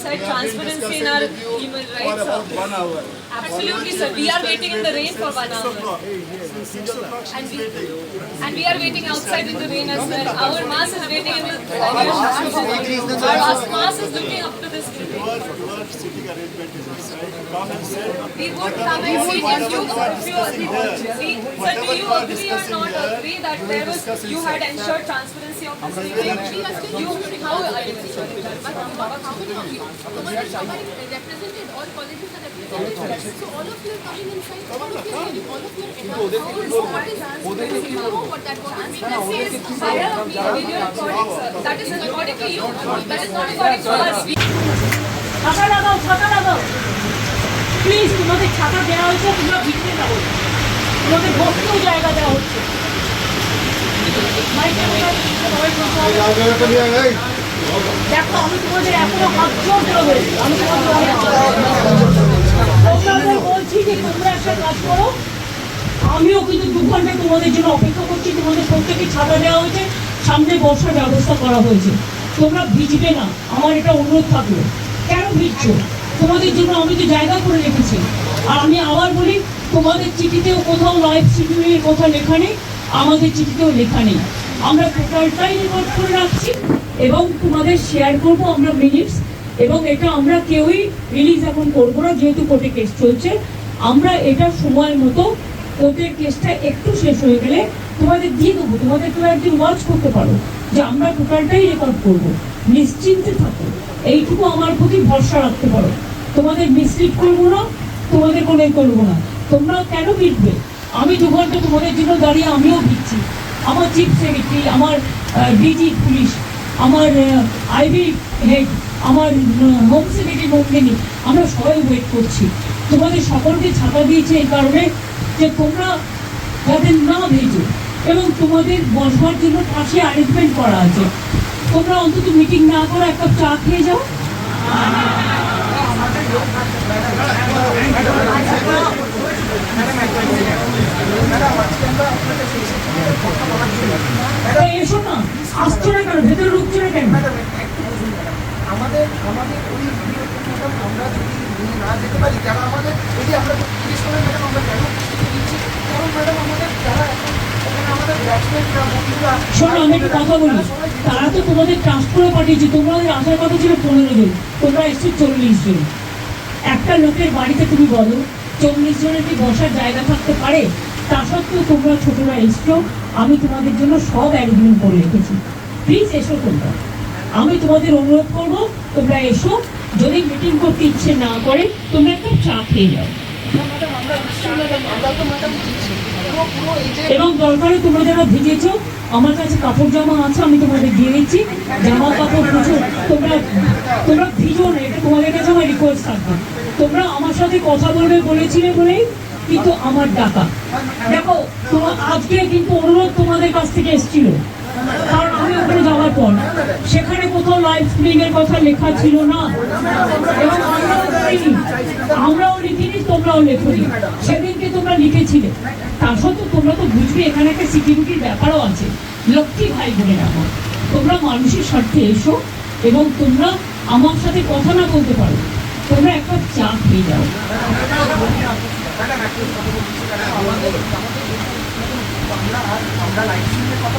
said transparency in our human rights. For about One hour. Absolutely, sir. We are waiting in the rain for one hour. And we, and we are waiting outside in the rain as well. Our mass is waiting in the rain. Our mass is looking up to this We would come and see if you, do you agree or not agree that there was, you had ensured transparency of this meeting? You, how, but how many of you, someone represented, all politicians are represented. Please তোমাদের ছাতা দেওয়া হয়েছে তোমরা তোমাদের বসতেও জায়গা দেওয়া হচ্ছে। দেখো আমি তোমাদের এখনও অজ্ঞ হয়েছি আমি তোমাদের আমিও কিন্তু দু ঘণ্টা তোমাদের জন্য অপেক্ষা করছি, তোমাদের প্রত্যেকে ছাতা দেওয়া হয়েছে, সামনে বসার ব্যবস্থা করা হয়েছে। তোমরা ভিজবে না, আমার এটা অনুরোধ থাকল। কেন ভিজছো? তোমাদের জন্য আমি তো জায়গা করে রেখেছি। আর আমি আবার বলি, তোমাদের চিঠিতেও কোথাও লাইভ শিডিউলের কথা লেখা নেই, আমাদের চিঠিতেও লেখা নেই। আমরা পোর্টালটাই রেকর্ড করে রাখছি এবং তোমাদের শেয়ার করব আমরা মিনিটস এবং এটা আমরা কেউই রিলিজ এখন করব না, যেহেতু কোর্টে কেস চলছে। আমরা এটা সময় মতো কোর্টের কেসটা একটু শেষ হয়ে গেলে তোমাদের দিয়ে দেবো, তোমাদের কেউ একদিন ওয়াচ করতে পারো যে আমরা টোটালটাই রেকর্ড করব। নিশ্চিন্তে থাকো, এইটুকু আমার প্রতি ভরসা রাখতে পারো। তোমাদের মিসলিড করব না, তোমাদের কোনো করব না। তোমরা কেন বিটবে আমি দু ঘণ্টা তোমাদের জন্য দাঁড়িয়ে আমিও বিচ্ছি আমার চিফ সেক্রেটারি আমার ডিজি পুলিশ আমার আইবি হেড আমার হোম সেক্রেটারি নন্দিনী আমরা সবাই ওয়েট করছি। তোমাদের সকলকে ছাতা দিয়েছে এই কারণে যে তোমরা যাতে না ভেজো এবং তোমাদের বসবার জন্য পাশে অ্যারেঞ্জমেন্ট করা আছে। তোমরা অন্তত মিটিং না করে এক কাপ চা খেয়ে যাও। এসো না, আসছো না কেন? ভেতরে আমাদের ওই ম্যাডাম আমরা যদি নিয়ে না যেতে পারি যারা আমাদের এই যে আমরা জিজ্ঞেস করেন ম্যাডাম আমরা কেন দিচ্ছি? কারণ ম্যাডাম আমাদের যারা শোনো আমি একটা কথা বলি। তারা তো তোমাদের পাঠিয়েছে। তোমাদের আসার কথা ছিল পনেরো জন। তোমরা এসছো চল্লিশ জন। একটা লোকের বাড়িতে তুমি বলো চল্লিশ জনের কি বসার জায়গা থাকতে পারে? তা সত্ত্বেও তোমরা ছোটরা এসছো। আমি তোমাদের জন্য সব অ্যারেঞ্জমেন্ট করে রেখেছি। প্লিজ এসো তোমরা। আমি তোমাদের অনুরোধ করব তোমরা এসো। যদি মিটিং করতে ইচ্ছে না করে তোমরা একটা চা খেয়ে যাও এবং দরকারে তোমরা যারা ভিজেছো আমার কাছে কাপড় জামা আছে আমি তোমাদের দিয়ে দিচ্ছি। জামা কাপড় কিছু তোমরা তোমরা ভিজো না এটা তোমাদের কাছে আমার রিকোয়েস্ট থাকবে। তোমরা আমার সাথে কথা বলবে বলেছিলে বলেই কিন্তু আমার ডাকা। দেখো তোমার আজকে কিন্তু অনুরোধ তোমাদের কাছ থেকে এসেছিল। কারণ আমি যাওয়ার পর সেখানে কোথাও লাইভ স্ট্রিমিং এর কথা লেখা ছিল না। এবং আমরাও আমরাও লিখিনি, তোমরাও লেখনি। সেদিনকে তোমরা লিখেছিলে। তা সত্ত্বেও তোমরা তো বুঝবে, এখানে একটা সিকিউরিটির ব্যাপারও আছে। লক্ষ্মী ভাই বলে রাখো, তোমরা মানুষের স্বার্থে এসো এবং তোমরা আমার সাথে কথা না বলতে পারো। তোমরা একটা চা খেয়ে যাও। আমরা আমরা লাইফ কথা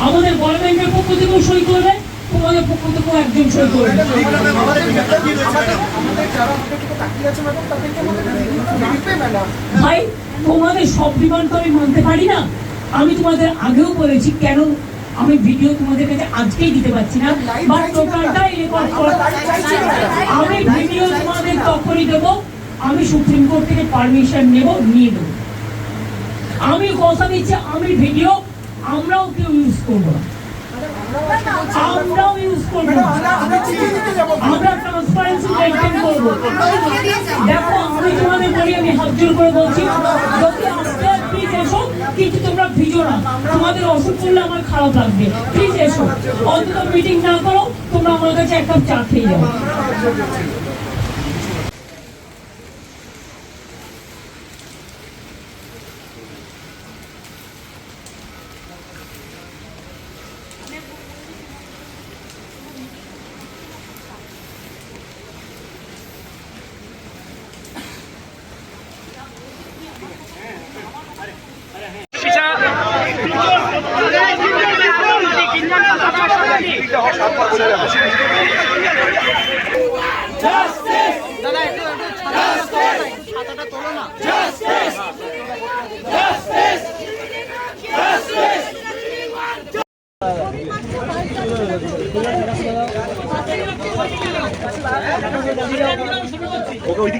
আমাদের গভর্নমেন্টের পক্ষ থেকেও সই করবে তোমাদের পক্ষ থেকেও একজন সই করবে ভাই তোমাদের সব ডিমান্ড তো আমি মানতে পারি না। আমি তোমাদের আগেও বলেছি কেন আমি ভিডিও তোমাদের কাছে আজকেই দিতে পারছি না বাট টোটালটাই রেকর্ড আমি ভিডিও তোমাদের তখনই দেবো আমি সুপ্রিম কোর্ট থেকে পারমিশন নেব নিয়ে দেবো আমি কথা দিচ্ছি আমি ভিডিও আমরাও কেউ ইউজ করব না। আমরাও ইউজ করব আমরা ট্রান্সপারেন্সি মেনটেন করব। দেখো আমি তোমাদের বলি আমি হাত জোর করে বলছি যদি কিন্তু তোমরা ভিজো না। তোমাদের অসুখ করলে আমার খারাপ লাগবে। প্লিজ এসো। অন্তত মিটিং না করো, তোমরা আমার কাছে এক কাপ চা খেয়ে যাও।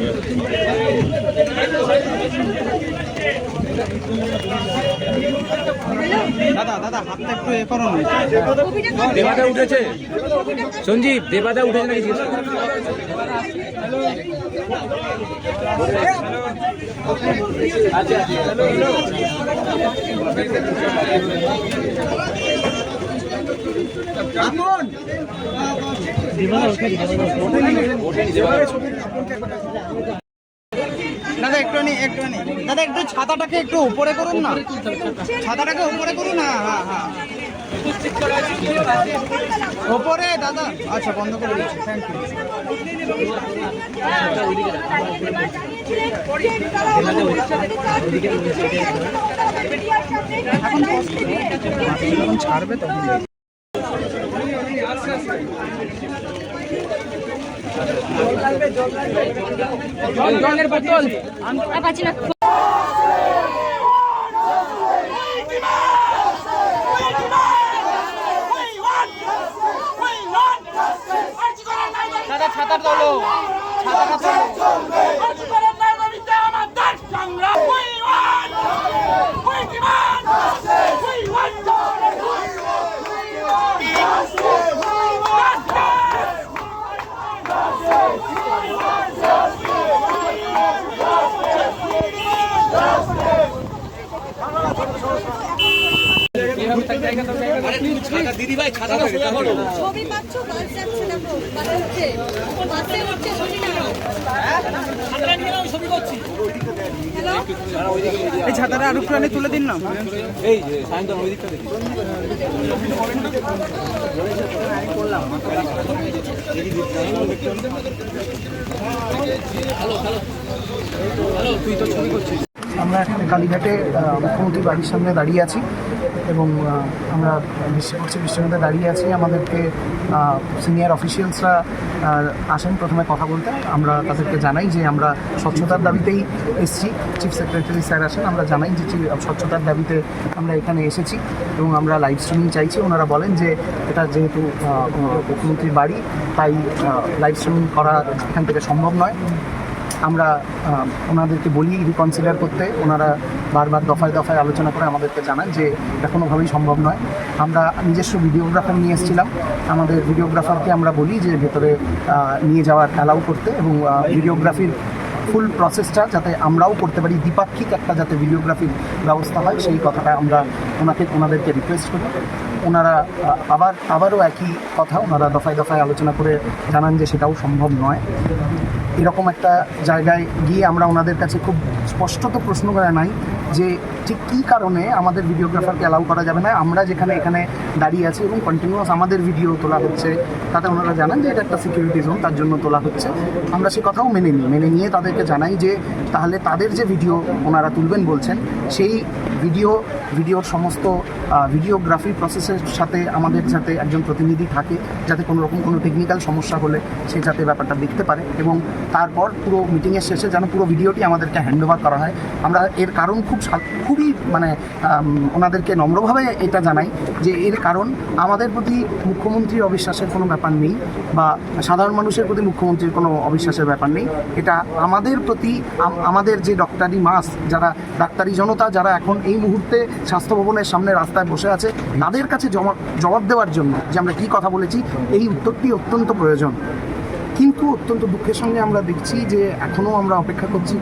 এই যে সায়ন্তন ওই দিকটা দেখিস দেবাদা উঠেছে। সঞ্জীব দেবাদা উঠেছে নাকি? জিজ্ঞেস কর। দাদা একটুখানি একটুখানি দাদা একটু ছাতাটাকে একটু উপরে করুন না। ছাতাটাকে উপরে করুন না হ্যাঁ হ্যাঁ। ওপরে দাদা। আচ্ছা বন্ধ করে দিচ্ছি থ্যাংক ইউ যখন ছাড়বে তখন। জলের বোতল দাদা ছাতা তোলো। ছাতাটা তোলো দিদি ভাই ছাতাটা ছবি পাচ্ছ বাস যাচ্ছে না তো? হচ্ছে। বাসে উঠছে ছবি না হ্যালো এই ছাতাটা আরও একটু তুলে দিন না। এই যে সায়ন্তন ওই দিকটা দেখি। আমরা এখানে কালীঘাটে আহ, মুখ্যমন্ত্রীর বাড়ির সামনে দাঁড়িয়ে আছি এবং আমরা বৃষ্টির মধ্যে দাঁড়িয়ে আছি। আমাদেরকে সিনিয়র অফিসিয়ালসরা আসেন প্রথমে কথা বলতে। আমরা তাদেরকে জানাই যে আমরা স্বচ্ছতার দাবিতেই এসেছি। চিফ সেক্রেটারি স্যার আসেন আমরা জানাই যে স্বচ্ছতার দাবিতে আমরা এখানে এসেছি এবং আমরা লাইভ স্ট্রিমিং চাইছি। ওনারা বলেন যে এটা যেহেতু মুখ্যমন্ত্রীর বাড়ি তাই লাইভ স্ট্রিমিং করা এখান থেকে সম্ভব নয়। আমরা ওনাদেরকে বলি রিকনসিডার করতে। ওনারা বারবার দফায় দফায় আলোচনা করে আমাদেরকে জানান যে এটা কোনোভাবেই সম্ভব নয়। আমরা নিজস্ব ভিডিওগ্রাফার নিয়ে এসেছিলাম। আমাদের ভিডিওগ্রাফারকে আমরা বলি যে ভেতরে নিয়ে যাওয়ার অ্যালাউ করতে এবং ভিডিওগ্রাফির ফুল প্রসেসটা যাতে আমরাও করতে পারি, দ্বিপাক্ষিক একটা যাতে ভিডিওগ্রাফির ব্যবস্থা হয়, সেই কথাটা আমরা ওনাকে, ওনাদেরকে রিকোয়েস্ট করি। ওনারা আবার, আবারও একই কথা ওনারা দফায় দফায় আলোচনা করে জানান যে সেটাও সম্ভব নয়। এরকম একটা জায়গায় গিয়ে আমরা ওনাদের কাছে খুব স্পষ্টত প্রশ্ন করা নাই যে ঠিক কী কারণে আমাদের ভিডিওগ্রাফারকে অ্যালাউ করা যাবে না। আমরা যেখানে এখানে দাঁড়িয়ে আছি এবং কন্টিনিউয়াস আমাদের ভিডিও তোলা হচ্ছে, তাতে ওনারা জানান যে এটা একটা সিকিউরিটি জোন তার জন্য তোলা হচ্ছে। আমরা সে কথাও মেনে নিই। মেনে নিয়ে তাদেরকে জানাই যে তাহলে তাদের যে ভিডিও ওনারা তুলবেন বলছেন, সেই ভিডিও ভিডিওর সমস্ত ভিডিওগ্রাফি প্রসেসের সাথে, আমাদের যাতে একজন প্রতিনিধি থাকে, যাতে কোনো রকম কোনো টেকনিক্যাল সমস্যা হলে সে যাতে ব্যাপারটা দেখতে পারে এবং তারপর পুরো মিটিংয়ের শেষে যেন পুরো ভিডিওটি আমাদেরকে হ্যান্ড ওভার করা হয়। আমরা এর কারণ খুব খুবই মানে ওনাদেরকে নম্রভাবে এটা জানাই যে এর কারণ আমাদের প্রতি মুখ্যমন্ত্রীর অবিশ্বাসের কোনো ব্যাপার নেই বা সাধারণ মানুষের প্রতি মুখ্যমন্ত্রীর কোনো অবিশ্বাসের ব্যাপার নেই। এটা আমাদের প্রতি আমাদের যে ডক্টরি মাস যারা ডাক্তারি জনতা, যারা এখন এই মুহূর্তে স্বাস্থ্য ভবনের সামনে রাস্তায় বসে আছে তাদের কাছে জবাব দেওয়ার জন্য যে আমরা কি কথা বলেছি, এই উত্তরটি অত্যন্ত প্রয়োজন। কিন্তু অত্যন্ত দুঃখের সঙ্গে আমরা দেখছি যে এখনও আমরা অপেক্ষা করছি